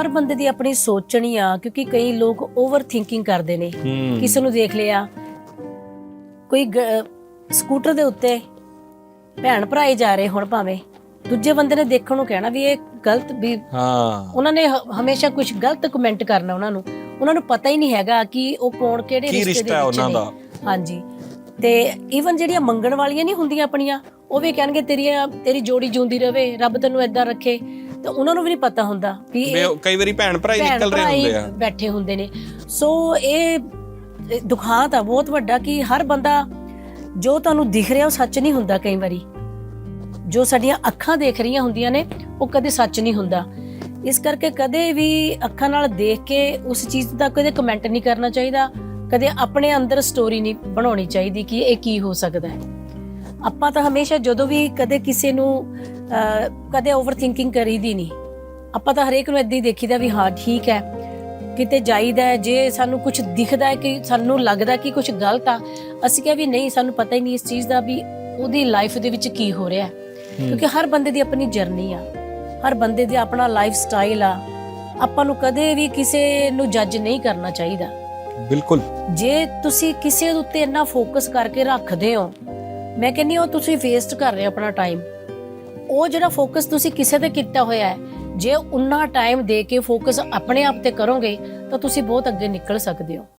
ਹਰ ਬੰਦੇ ਦੀ ਆਪਣੀ ਸੋਚਣੀ ਆ ਕਿਉਂਕਿ ਕਈ ਲੋਕ ਓਵਰ ਥਿੰਕਿੰਗ ਕਰਦੇ ਨੇ। ਹੂੰ। ਕਿਸੇ ਨੂੰ ਦੇਖ ਲਿਆ ਕੋਈ ਗ- ਸਕੂਟਰ ਦੇ ਉੱਤੇ ਭੈਣ ਭਰਾ ਹੀ ਜਾ ਰਹੇ ਹੁਣ ਭਾਵੇਂ ਦੂਜੇ ਬੰਦੇ ਨੇ ਦੇਖਣ ਨੂੰ ਕਹਿਣਾ ਵੀ ਇਹ ਗਲਤ ਵੀ ਹਾਂ। ਉਹਨਾਂ ਨੇ ਹ- ਹਮੇਸ਼ਾ ਕੁਝ ਗਲਤ ਕਮੈਂਟ ਕਰਨਾ ਉਹਨਾਂ ਨੂੰ। ਉਹਨਾਂ ਨੂੰ ਪਤਾ ਹੀ ਨਹੀਂ ਹੈਗਾ ਕਿ ਉਹ ਕੌਣ ਕਿਹੜੇ ਕੀ ਰਿਸ਼ਤੇ ਰਿਸ਼ਤਾ ਦੇ ਹੈ ਵਿੱਚ ਉਹਨਾਂ ਨੇ। ਦਾ। ਹਾਂਜੀ। ਤੇ ਈਵਨ ਜਿਹੜੀਆਂ ਮੰਗਣ ਵਾਲੀਆਂ ਨਹੀਂ ਹੁੰਦੀਆਂ ਆਪਣੀਆਂ ਉਹ ਵੀ ਕਹਿਣਗੇ ਤੇਰੀਆਂ ਤੇਰੀ ਜੋੜੀ ਜਿਉਂਦੀ ਰਵੇ ਰੱਬ ਤੈਨੂੰ ਏਦਾਂ ਰੱਖੇ। ਤੇ ਉਹਨਾਂ ਨੂੰ ਵੀ ਨਹੀਂ ਪਤਾ ਹੁੰਦਾ ਵੀ ਇਹ ਕਈ ਵਾਰੀ ਭੈਣ ਭਰਾ ਹੀ ਭੈਣ ਨਿਕਲ ਭਰਾ ਰਹੇ ਹੀ ਹੁੰਦੇ ਆ। ਬੈਠੇ ਹੁੰਦੇ ਨੇ। ਸੋ ਇਹ ਇਹ ਦੁਖਾਂਤ ਆ ਬਹੁਤ ਵੱਡਾ ਕਿ ਹਰ ਬੰਦਾ ਜੋ ਤੁਹਾਨੂੰ ਦਿਖ ਰਿਹਾ ਉਹ ਸੱਚ ਨਹੀਂ ਹੁੰਦਾ ਕਈ ਵਾਰੀ। ਜੋ ਸਾਡੀਆਂ ਅੱਖਾਂ ਦੇਖ ਰਹੀਆਂ ਹੁੰਦੀਆਂ ਨੇ ਉਹ ਕਦੇ ਸੱਚ ਨਹੀਂ ਹੁੰਦਾ। ਇਸ ਕਰਕੇ ਕਦੇ ਵੀ ਅੱਖਾਂ ਨਾਲ ਦੇਖ ਕੇ ਉਸ ਚੀਜ਼ ਦਾ ਕਦੇ ਕਮੈਂਟ ਨਹੀਂ ਕਰਨਾ ਚਾਹੀਦਾ। ਕਦੇ ਆਪਣੇ ਅੰਦਰ ਸਟੋਰੀ ਨਹੀਂ ਬਣਾਉਣੀ ਚਾਹੀਦੀ ਕਿ ਇਹ ਕੀ ਹੋ ਸਕਦਾ ਹੈ। ਆਪਾਂ ਤਾਂ ਹਮੇਸ਼ਾ ਜਦੋਂ ਵੀ ਕਦੇ ਕਿਸੇ ਨੂੰ ਕਦੇ ਓਵਰ ਥਿੰਕਿੰਗ ਕਰੀਦੀ ਨਹੀਂ ਆਪਾਂ ਤਾਂ ਹਰੇਕ ਨੂੰ ਏਦਾਂ ਹੀ ਦੇਖੀਦਾ ਵੀ ਹਾਂ ਠੀਕ ਹੈ ਕਿਤੇ ਜਾਈਦਾ ਹੈ ਜੇ ਸਾਨੂੰ ਕੁਝ ਦਿਖਦਾ ਹੈ ਕਿ ਸਾਨੂੰ ਲੱਗਦਾ ਕਿ ਕੁਝ ਗਲਤ ਆ ਅਸੀਂ ਕਿਹਾ ਵੀ ਨਹੀਂ ਸਾਨੂੰ ਪਤਾ ਹੀ ਨਹੀਂ ਇਸ ਚੀਜ਼ ਦਾ ਵੀ ਉਹਦੀ ਲਾਈਫ ਦੇ ਵਿੱਚ ਕੀ ਹੋ ਰਿਹਾ ਹੈ। ਕਿਉਂਕਿ ਹਰ ਬੰਦੇ ਦੀ ਆਪਣੀ ਜਰਨੀ ਆ ਹਰ ਬੰਦੇ ਦਾ ਆਪਣਾ ਲਾਈਫ ਸਟਾਈਲ ਆ ਆਪਾਂ ਨੂੰ ਕਦੇ ਵੀ ਕਿਸੇ ਨੂੰ ਜੱਜ ਨਹੀਂ ਕਰਨਾ ਚਾਹੀਦਾ। ਬਿਲਕੁਲ। ਜੇ ਤੁਸੀਂ ਕਿਸੇ ਦੇ ਉੱਤੇ ਇੰਨਾ ਫੋਕਸ ਕਰਕੇ ਰੱਖਦੇ ਹੋ ਮੈਂ ਕਹਿੰਨੀ ਉਹ ਤੁਸੀਂ ਵੇਸਟ ਕਰ ਰਹੇ ਹੋ ਆਪਣਾ ਟਾਈਮ ਉਹ ਜਿਹੜਾ ਫੋਕਸ ਤੁਸੀਂ ਕਿਸੇ ਤੇ ਕੀਤਾ ਹੋਇਆ ਹੈ, ਜੇ ਉਨਾ ਟਾਈਮ ਦੇ ਕੇ ਫੋਕਸ ਆਪਣੇ ਆਪ ਤੇ ਕਰੋਗੇ, ਤਾਂ ਤੁਸੀਂ ਬਹੁਤ ਅੱਗੇ ਨਿਕਲ ਸਕਦੇ ਹੋ।